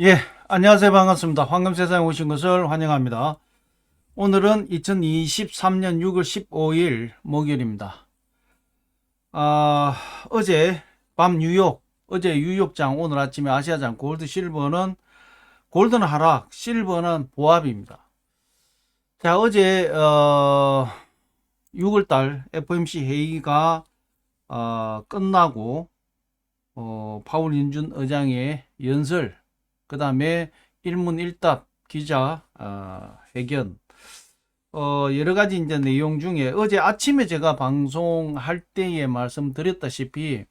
예, 안녕하세요. 반갑습니다. 황금세상에 오신 것을 환영합니다. 오늘은 2023년 6월 15일 목요일입니다. 아, 어제 밤 뉴욕, 어제 뉴욕장, 오늘 아침에 아시아장 골드 실버는 골드는 하락, 실버는 보합입니다. 자, 어제 어 6월달 FOMC 회의가 어, 끝나고 어, 파울 윤준 의장의 연설 그 다음에 일문일답 기자 어, 회견 어, 여러 가지 이제 내용 중에 어제 아침에 제가 방송할 때에 말씀드렸다시피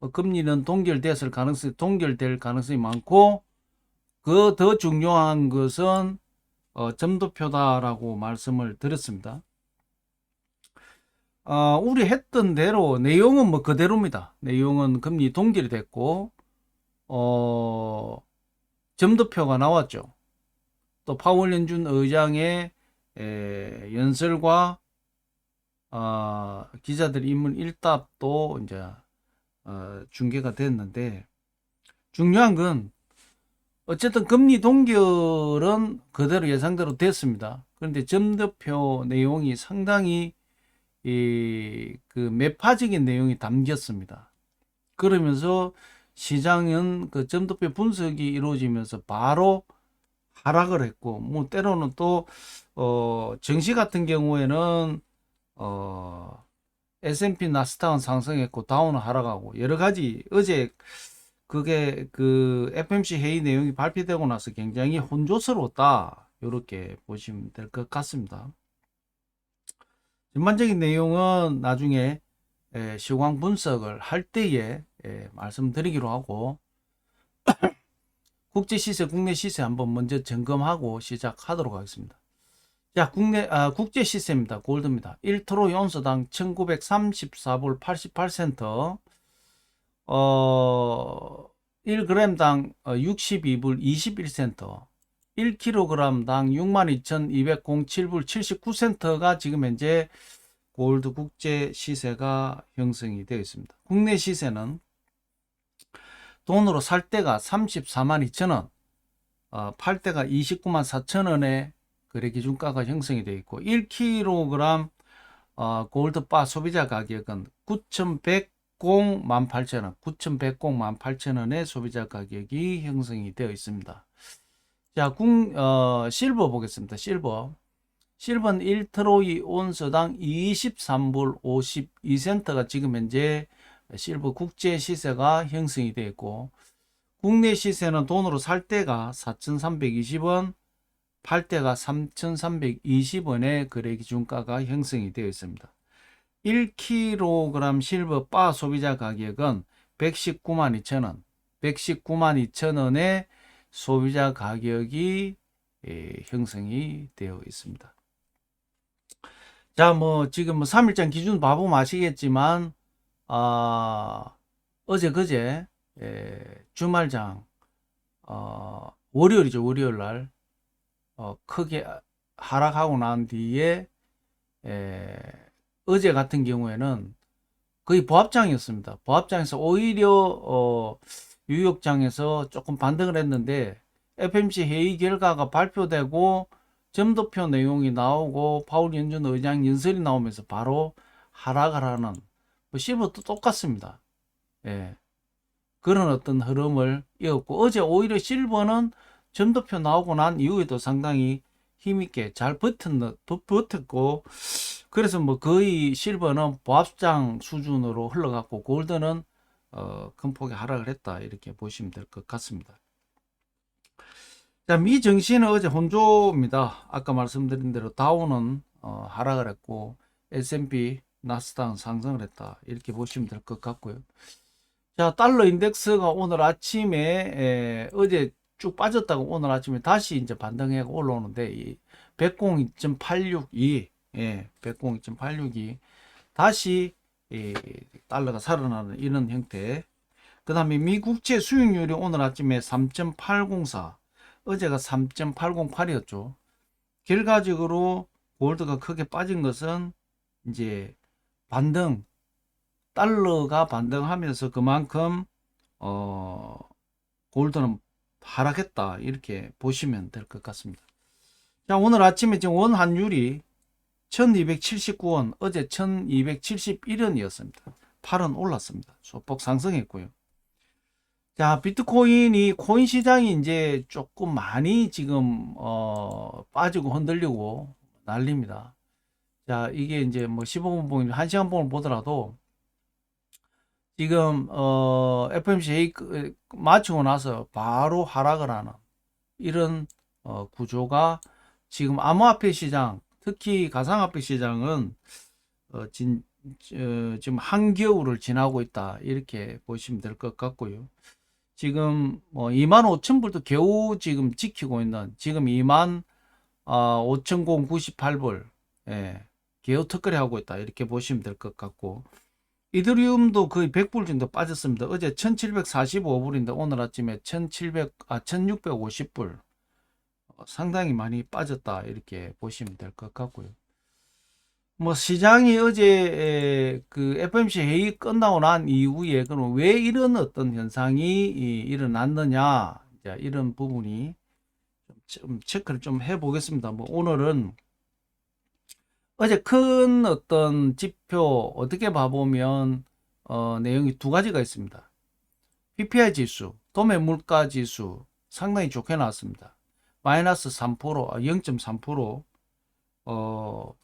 어, 금리는 동결됐을 가능성이 동결될 가능성이 많고 그 더 중요한 것은 어, 점도표다라고 말씀을 드렸습니다. 어, 우리 했던 대로 내용은 뭐 그대로입니다. 내용은 금리 동결이 됐고 어, 점도표가 나왔죠. 또 파월 연준 의장의 에, 연설과 어, 기자들 인문 일답도 이제 어, 중계가 됐는데 중요한 건 어쨌든 금리 동결은 그대로 예상대로 됐습니다. 그런데 점도표 내용이 상당히 이, 그 매파적인 내용이 담겼습니다. 그러면서 시장은 그 점도표 분석이 이루어지면서 바로 하락을 했고, 뭐 때로는 또, 어, 정시 같은 경우에는, 어, S&P 나스닥은 상승했고, 다운은 하락하고, 여러 가지, 어제 그게 그 FMC 회의 내용이 발표되고 나서 굉장히 혼조스러웠다. 이렇게 보시면 될 것 같습니다. 전반적인 내용은 나중에 에, 시황 분석을 할 때에 에, 말씀드리기로 하고 국제 시세, 국내 시세 한번 먼저 점검하고 시작하도록 하겠습니다. 자, 국내 아, 국제 시세입니다. 골드입니다. 1트로 연소당 1934불 88센트. 어 1g당 62불 21센트. 1kg당 62,207불 79센트가 지금 현재 골드 국제 시세가 형성이 되어 있습니다. 국내 시세는 돈으로 살 때가 34만 2천 원, 어, 팔 때가 29만 4천원의 거래 기준가가 형성이 되어 있고 1kg 어, 골드바 소비자 가격은 9,100 18,000원, 9,100 18,000원의 소비자 가격이 형성이 되어 있습니다. 자, 궁, 어, 실버 보겠습니다. 실버. 실버는 1트로이 온스당 23불 52센트가 지금 현재 실버 국제 시세가 형성이 되어 있고, 국내 시세는 돈으로 살 때가 4,320원, 팔 때가 3,320원의 거래 기준가가 형성이 되어 있습니다. 1kg 실버 바 소비자 가격은 119만 2천원, 119만 2천원의 소비자 가격이 예, 형성이 되어 있습니다. 자, 뭐 지금 뭐 3일장 기준 봐보면 아시겠지만 아, 어제 그제 예, 주말장 어, 월요일이죠 월요일 날 어, 크게 하락하고 난 뒤에 예, 어제 같은 경우에는 거의 보합장이었습니다. 보합장에서 오히려 어, 뉴욕장에서 조금 반등을 했는데 FMC 회의 결과가 발표되고 점도표 내용이 나오고 파울 연준 의장 연설이 나오면서 바로 하락을 하는 뭐 실버도 똑같습니다. 예. 그런 어떤 흐름을 이었고 어제 오히려 실버는 점도표 나오고 난 이후에도 상당히 힘있게 잘 버텼, 버텼고 그래서 뭐 거의 실버는 보합장 수준으로 흘러갔고 골드는 어, 큰 폭의 하락을 했다 이렇게 보시면 될 것 같습니다. 자, 미 증시는 어제 혼조입니다. 아까 말씀드린 대로 다우는 어, 하락을 했고 S&P 나스닥은 상승을 했다 이렇게 보시면 될 것 같고요. 자, 달러 인덱스가 오늘 아침에 에, 어제 쭉 빠졌다가 오늘 아침에 다시 이제 반등해 올라오는데 이 102.862, 예, 102.862 다시 이 달러가 살아나는 이런 형태. 그 다음에 미국채 수익률이 오늘 아침에 3.804, 어제가 3.808이었죠. 결과적으로 골드가 크게 빠진 것은 이제 반등, 달러가 반등하면서 그만큼 어 골드는 하락했다 이렇게 보시면 될 것 같습니다. 자 오늘 아침에 지금 원 환율이 1279원 어제 1271원이었습니다. 8원 올랐습니다. 소폭 상승했고요. 자 비트코인이 코인 시장이 이제 조금 많이 지금 어, 빠지고 흔들리고 난립니다. 자 이게 이제 뭐 15분 봉 1시간 봉을 보더라도 지금 어 FMC 끝- 마치고 나서 바로 하락을 하는 이런 어 구조가 지금 암호화폐 시장 특히 가상화폐 시장은 어 진, 어, 지금 한겨울을 지나고 있다 이렇게 보시면 될 것 같고요. 지금 뭐 2만 5천 불도 겨우 지금 지키고 있는 지금 2만 어, 5,098불 예, 턱걸이 하고 있다 이렇게 보시면 될 것 같고 이더리움도 거의 100불 정도 빠졌습니다. 어제 1745불인데 오늘 아침에 1700, 아, 1650불. 어, 상당히 많이 빠졌다. 이렇게 보시면 될 것 같고요. 뭐 시장이 어제 에, 그 FMC 회의 끝나고 난 이후에 그럼 왜 이런 어떤 현상이 이, 일어났느냐 이런 부분이 좀, 좀 체크를 좀 해보겠습니다. 뭐 오늘은 어제 큰 어떤 지표 어떻게 봐보면 어, 내용이 두 가지가 있습니다. PPI 지수, 도매 물가 지수 상당히 좋게 나왔습니다. 마이너스 3%, 아, 0.3%, 어,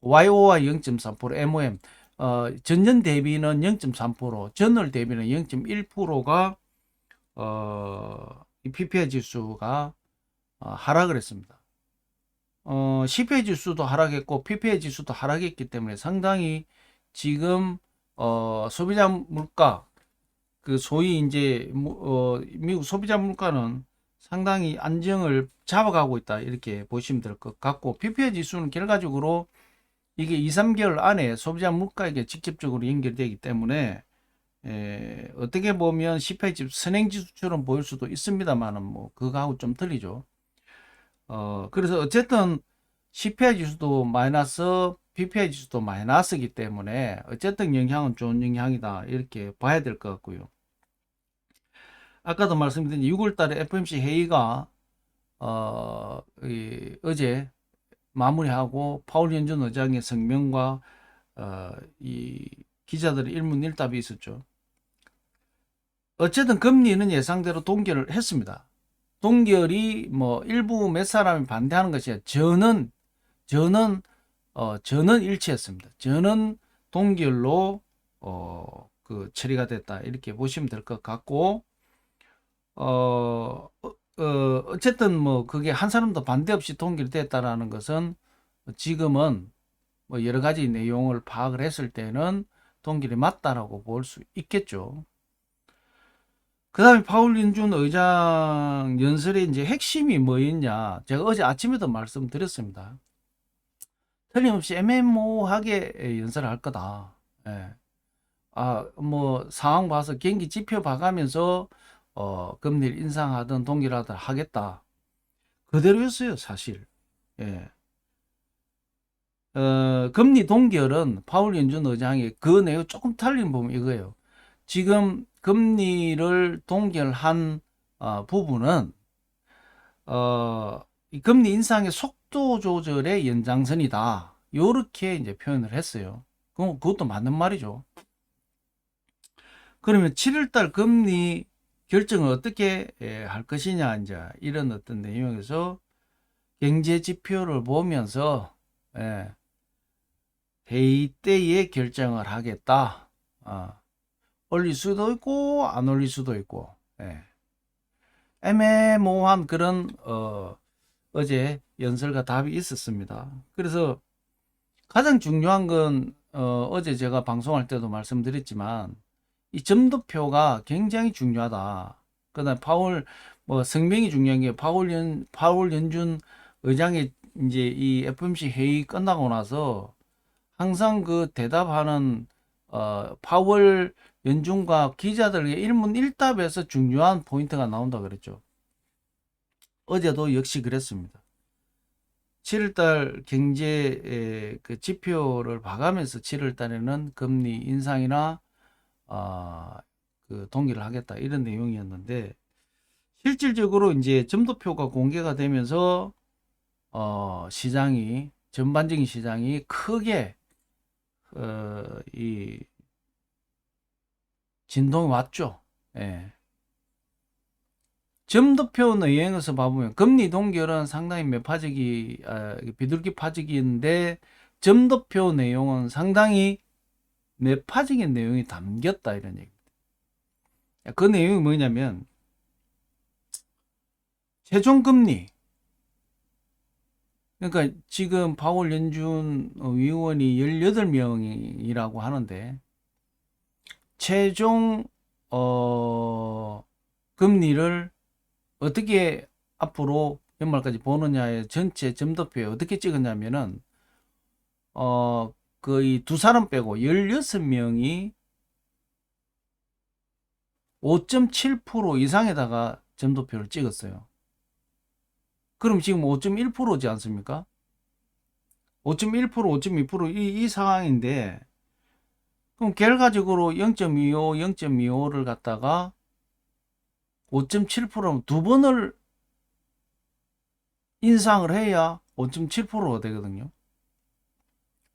YOY 0.3%, MOM, 어, 전년 대비는 0.3%, 전월 대비는 0.1%가 어, 이 PPI 지수가 어, 하락을 했습니다. 어, CPI 지수도 하락했고 PPI 지수도 하락했기 때문에 상당히 지금 어, 소비자 물가 그 소위 이제 무- 어, 미국 소비자 물가는 상당히 안정을 잡아가고 있다 이렇게 보시면 될 것 같고 PPI 지수는 결과적으로 이게 2, 3개월 안에 소비자 물가에게 직접적으로 연결되기 때문에 에, 어떻게 보면 CPI 지수 선행 지수처럼 보일 수도 있습니다만은 뭐 그거하고 좀 틀리죠. 어, 그래서 어쨌든 CPI 지수도 마이너스, PPI 지수도 마이너스이기 때문에 어쨌든 영향은 좋은 영향이다. 이렇게 봐야 될 것 같고요. 아까도 말씀드린 6월 달에 FMC 회의가 어, 이, 어제 마무리하고 파울 연준 의장의 성명과 어, 이 기자들의 일문일답이 있었죠. 어쨌든 금리는 예상대로 동결을 했습니다. 동결이 뭐 일부 몇 사람이 반대하는 것이 저는 저는 어 저는 일치했습니다. 저는 동결로 어 그 처리가 됐다 이렇게 보시면 될 것 같고 어, 어 어쨌든 뭐 그게 한 사람도 반대 없이 동결됐다라는 것은 지금은 뭐 여러 가지 내용을 파악을 했을 때는 동결이 맞다라고 볼 수 있겠죠. 그 다음에 파울 윤준 의장 연설의 이제 핵심이 뭐였냐. 제가 어제 아침에도 말씀드렸습니다. 틀림없이 애매모호하게 연설을 할 거다. 예. 아, 뭐, 상황 봐서 경기 지표 봐가면서, 어, 금리를 인상하든 동결하든 하겠다. 그대로였어요, 사실. 예. 어, 금리 동결은 파울 연준 의장의 그 내용 조금 틀린 부분 이거예요. 지금 금리를 동결한 어, 부분은 어, 이 금리 인상의 속도 조절의 연장선이다. 요렇게 이제 표현을 했어요. 그럼 그것도 맞는 말이죠. 그러면 7월달 금리 결정을 어떻게 예, 할 것이냐 이제 이런 어떤 내용에서 경제 지표를 보면서 예, 회의 때에 결정을 하겠다. 어. 올릴 수도 있고 안 올릴 수도 있고 예. 애매모호한 그런 어, 어제 연설과 답이 있었습니다. 그래서 가장 중요한 건 어, 어제 제가 방송할 때도 말씀드렸지만 이 점도표가 굉장히 중요하다. 그다음 파월 뭐 성명이 중요한 게 파월 연 파월 연준 의장의 이제 이 FMC 회의 끝나고 나서 항상 그 대답하는 어, 파월 연준과 기자들의 일문일답에서 중요한 포인트가 나온다 그랬죠. 어제도 역시 그랬습니다. 7월달 경제 그 지표를 봐가면서 7월달에는 금리 인상이나 어, 그 동기를 하겠다 이런 내용이었는데 실질적으로 이제 점도표가 공개가 되면서 어, 시장이 전반적인 시장이 크게 어, 이 진동이 왔죠. 예. 점도표 내용에서 봐보면 금리 동결은 상당히 매파적이 아, 비둘기 파적인데 점도표 내용은 상당히 매파적인 내용이 담겼다 이런 얘기입니다. 그 내용이 뭐냐면 최종 금리 그러니까 지금 파월 연준 위원이 18명이라고 하는데 최종 어 금리를 어떻게 앞으로 연말까지 보느냐의 전체 점도표에 어떻게 찍었냐면은 어 거의 두 사람 빼고 16명이 5.7% 이상에다가 점도표를 찍었어요. 그럼 지금 5.1%지 않습니까? 5.1%, 5.2%, 이, 이 상황인데, 그럼 결과적으로 0.25, 0.25를 갖다가 5.7%면 두 번을 인상을 해야 5.7%가 되거든요.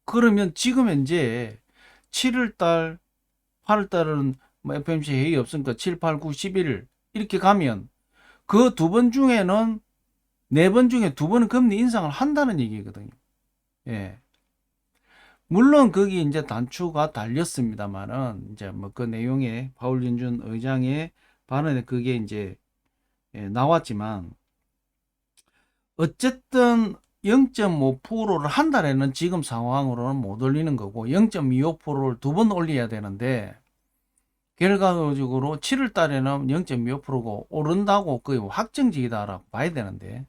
그러면 지금 현재 7월달, 8월달은 뭐 FMC 회의 없으니까 7, 8, 9, 11 이렇게 가면 그 두 번 중에는 네 번 중에 두 번은 금리 인상을 한다는 얘기거든요. 예. 물론 거기 이제 단추가 달렸습니다만은 이제 뭐 그 내용에 바울 연준 의장의 발언에 그게 이제 예, 나왔지만 어쨌든 0.5%를 한 달에는 지금 상황으로는 못 올리는 거고 0.25%를 두 번 올려야 되는데 결과적으로 7월 달에는 0.25%가 오른다고 거의 확정적이다라고 봐야 되는데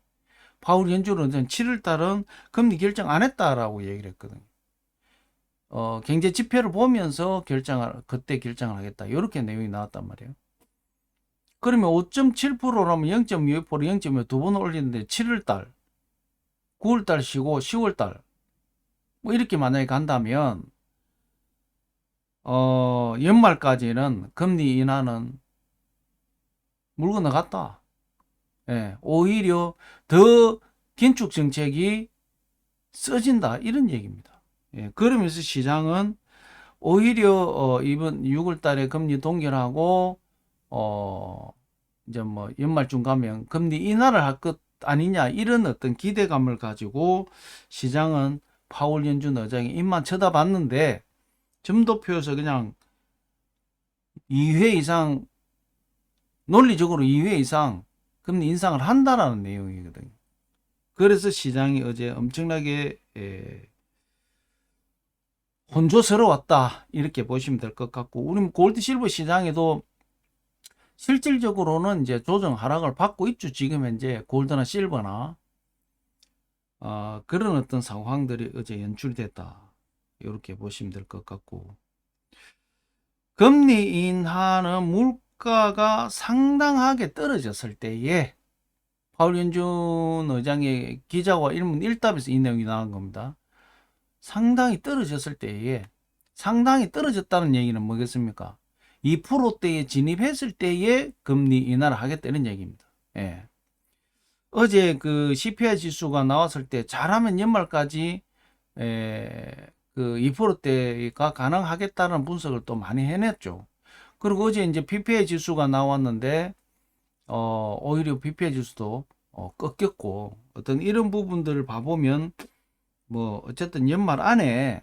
파울 연준은 7월 달은 금리 결정 안 했다라고 얘기를 했거든요. 어, 경제 지표를 보면서 결정을 그때 결정을 하겠다. 이렇게 내용이 나왔단 말이에요. 그러면 5.7%라면 0.25% 0.25두 번 올리는데 7월 달, 9월 달 쉬고 10월 달 뭐 이렇게 만약에 간다면 어, 연말까지는 금리 인하는 물 건너갔다. 예, 오히려 더 긴축 정책이 써진다. 이런 얘기입니다. 예, 그러면서 시장은 오히려 어, 이번 6월 달에 금리 동결하고 어, 이제 뭐 연말쯤 가면 금리 인하를 할 것 아니냐 이런 어떤 기대감을 가지고 시장은 파월 연준 의장이 입만 쳐다봤는데 점도표에서 그냥 2회 이상 논리적으로 2회 이상 금리 인상을 한다라는 내용이거든요. 그래서 시장이 어제 엄청나게 에, 혼조스러웠다 이렇게 보시면 될 것 같고 우리 골드 실버 시장에도 실질적으로는 이제 조정 하락을 받고 있죠. 지금 현재 골드나 실버나 어, 그런 어떤 상황들이 어제 연출됐다. 이렇게 보시면 될 것 같고 금리 인하는 물가가 상당하게 떨어졌을 때에 파울 연준 의장의 기자와 일문 일답에서 이 내용이 나온 겁니다. 상당히 떨어졌을 때에 상당히 떨어졌다는 얘기는 뭐겠습니까? 2%대에 진입했을 때에 금리 인하를 하겠다는 얘기입니다. 예. 어제 그 CPI 지수가 나왔을 때 잘하면 연말까지 에, 그 2%대가 가능하겠다는 분석을 또 많이 해냈죠. 그리고 어제 이제 PPI 지수가 나왔는데 어, 오히려 PPI 지수도 어, 꺾였고 어떤 이런 부분들을 봐보면 뭐 어쨌든 연말 안에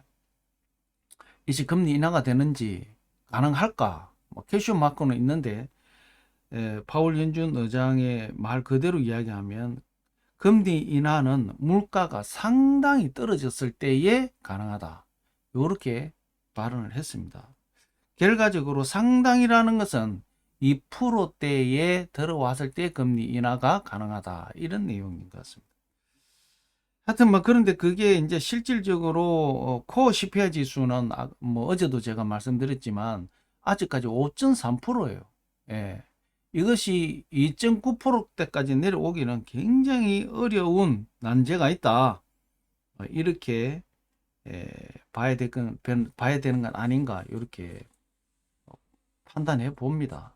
이제 금리 인하가 되는지 가능할까? 뭐 캐시오 마크는 있는데 에, 파울 연준 의장의 말 그대로 이야기하면 금리 인하는 물가가 상당히 떨어졌을 때에 가능하다. 이렇게 발언을 했습니다. 결과적으로 상당이라는 것은 2%대에 들어왔을 때 금리 인하가 가능하다. 이런 내용인 것 같습니다. 하여튼 뭐 그런데 그게 이제 실질적으로 어, 코어 CPI 지수는 아, 뭐 어제도 제가 말씀드렸지만 아직까지 5.3%예요. 예. 이것이 2.9%대까지 내려오기는 굉장히 어려운 난제가 있다. 어, 이렇게 예, 봐야 될 건, 봐야 되는 건 아닌가, 이렇게 판단해 봅니다.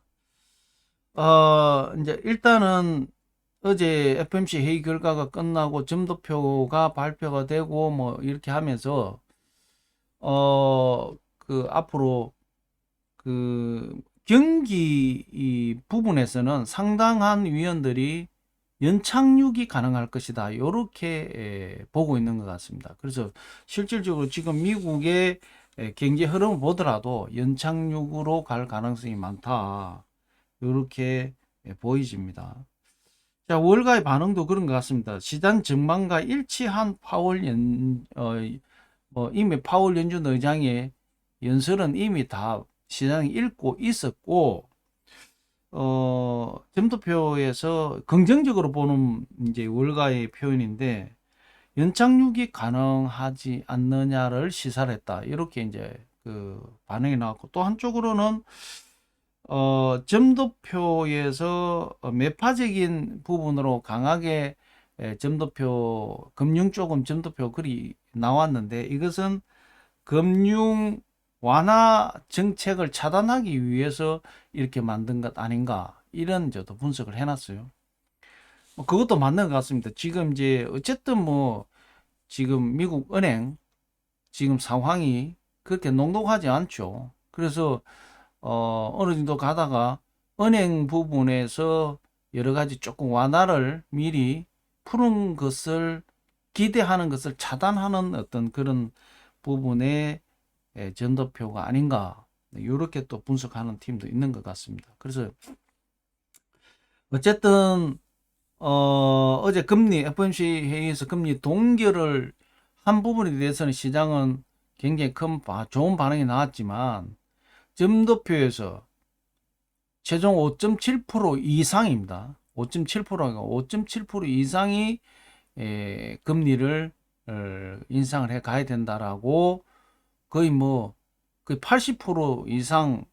어, 이제 일단은 어제 FMC 회의 결과가 끝나고 점도표가 발표가 되고 뭐 이렇게 하면서 어, 그 앞으로 그 경기 이 부분에서는 상당한 위원들이 연착륙이 가능할 것이다. 이렇게 보고 있는 것 같습니다. 그래서 실질적으로 지금 미국의 에, 경제 흐름을 보더라도 연착륙으로 갈 가능성이 많다. 이렇게 보이집니다. 자, 월가의 반응도 그런 것 같습니다. 시장 전망과 일치한 파월 연, 어, 뭐 이미 파월 연준 의장의 연설은 이미 다 시장이 읽고 있었고, 어, 점도표에서 긍정적으로 보는 이제 월가의 표현인데, 연착륙이 가능하지 않느냐를 시사를 했다. 이렇게 이제 그 반응이 나왔고, 또 한쪽으로는 어, 점도표에서 어, 매파적인 부분으로 강하게 에, 점도표, 금융 쪽은 점도표 글이 나왔는데 이것은 금융 완화 정책을 차단하기 위해서 이렇게 만든 것 아닌가 이런 저도 분석을 해놨어요. 뭐 그것도 맞는 것 같습니다. 지금 이제 어쨌든 뭐 지금 미국 은행 지금 상황이 그렇게 녹록하지 않죠. 그래서 어, 어느 정도 가다가 은행 부분에서 여러 가지 조금 완화를 미리 푸는 것을 기대하는 것을 차단하는 어떤 그런 부분의 예, 전도표가 아닌가 이렇게 또 분석하는 팀도 있는 것 같습니다. 그래서 어쨌든 어, 어제 금리 FOMC 회의에서 금리 동결을 한 부분에 대해서는 시장은 굉장히 큰 바, 좋은 반응이 나왔지만 점도표에서 최종 5.7% 이상입니다. 5.7%가 5.7% 이상이 에, 금리를 어, 인상을 해 가야 된다라고 거의 뭐 거의 80% 이상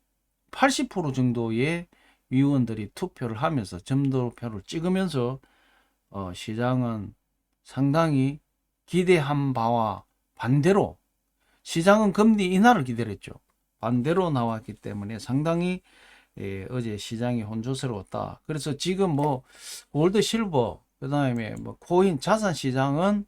80% 정도의 위원들이 투표를 하면서 점도표를 찍으면서 어, 시장은 상당히 기대한 바와 반대로 시장은 금리 인하를 기대했죠. 반대로 나왔기 때문에 상당히 예, 어제 시장이 혼조스러웠다. 그래서 지금 뭐 골드 실버 그다음에 뭐 코인 자산 시장은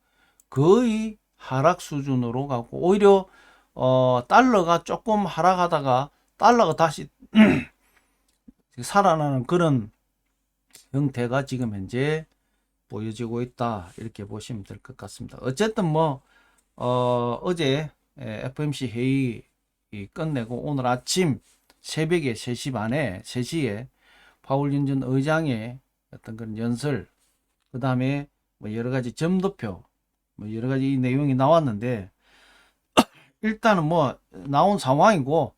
거의 하락 수준으로 가고 오히려 어 달러가 조금 하락하다가 달러가 다시 살아나는 그런 형태가 지금 현재 보여지고 있다 이렇게 보시면 될 것 같습니다. 어쨌든 뭐 어, 어제 FMC 회의 끝내고 오늘 아침 새벽에 3시 반에 3시에 파울 윤전 의장의 어떤 그런 연설 그 다음에 뭐 여러 가지 점도표 뭐 여러 가지 내용이 나왔는데 일단은 뭐 나온 상황이고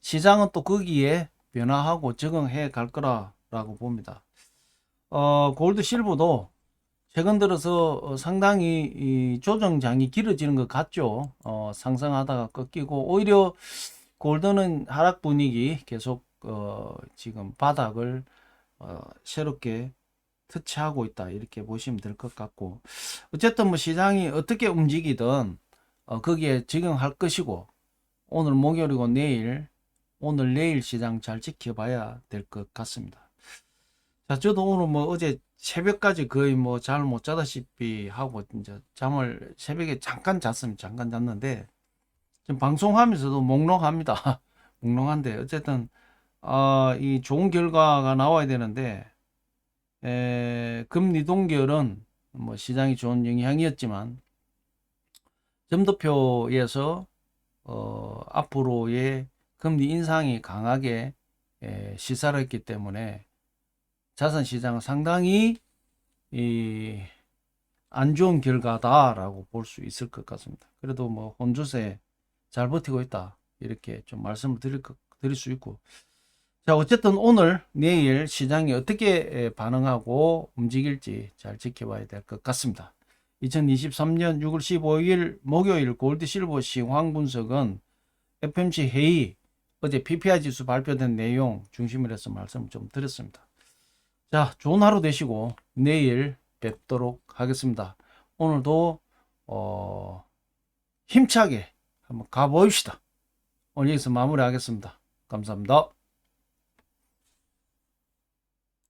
시장은 또 거기에 변화하고 적응해 갈 거라고 봅니다. 어, 골드 실버도 최근 들어서 어, 상당히 이 조정장이 길어지는 것 같죠. 어, 상승하다가 꺾이고 오히려 골드는 하락 분위기 계속 어, 지금 바닥을 어, 새롭게 터치하고 있다 이렇게 보시면 될 것 같고 어쨌든 뭐 시장이 어떻게 움직이든 어, 거기에 적응할 것이고 오늘 목요일이고 내일 오늘 내일 시장 잘 지켜봐야 될 것 같습니다. 자 저도 오늘 뭐 어제 새벽까지 거의 뭐 잠을 못 자다시피 하고 이제 잠을 새벽에 잠깐 잤습니다. 잠깐 잤는데 지금 방송하면서도 몽롱합니다. 몽롱한데 어쨌든 어, 이 좋은 결과가 나와야 되는데 에, 금리 동결은 뭐 시장이 좋은 영향이었지만 점도표에서 어, 앞으로의 금리 인상이 강하게 에, 시사를 했기 때문에 자산 시장은 상당히 이, 안 좋은 결과다라고 볼 수 있을 것 같습니다. 그래도 뭐 혼주세 잘 버티고 있다 이렇게 좀 말씀을 드릴, 것- 드릴 수 있고 자 어쨌든 오늘 내일 시장이 어떻게 반응하고 움직일지 잘 지켜봐야 될 것 같습니다. 2023년 6월 15일 목요일 골드 실버 시황 분석은 FMC 회의 어제 PPI 지수 발표된 내용 중심으로 해서 말씀을 좀 드렸습니다. 자, 좋은 하루 되시고 내일 뵙도록 하겠습니다. 오늘도 어, 힘차게 한번 가보입시다. 오늘 여기서 마무리하겠습니다. 감사합니다.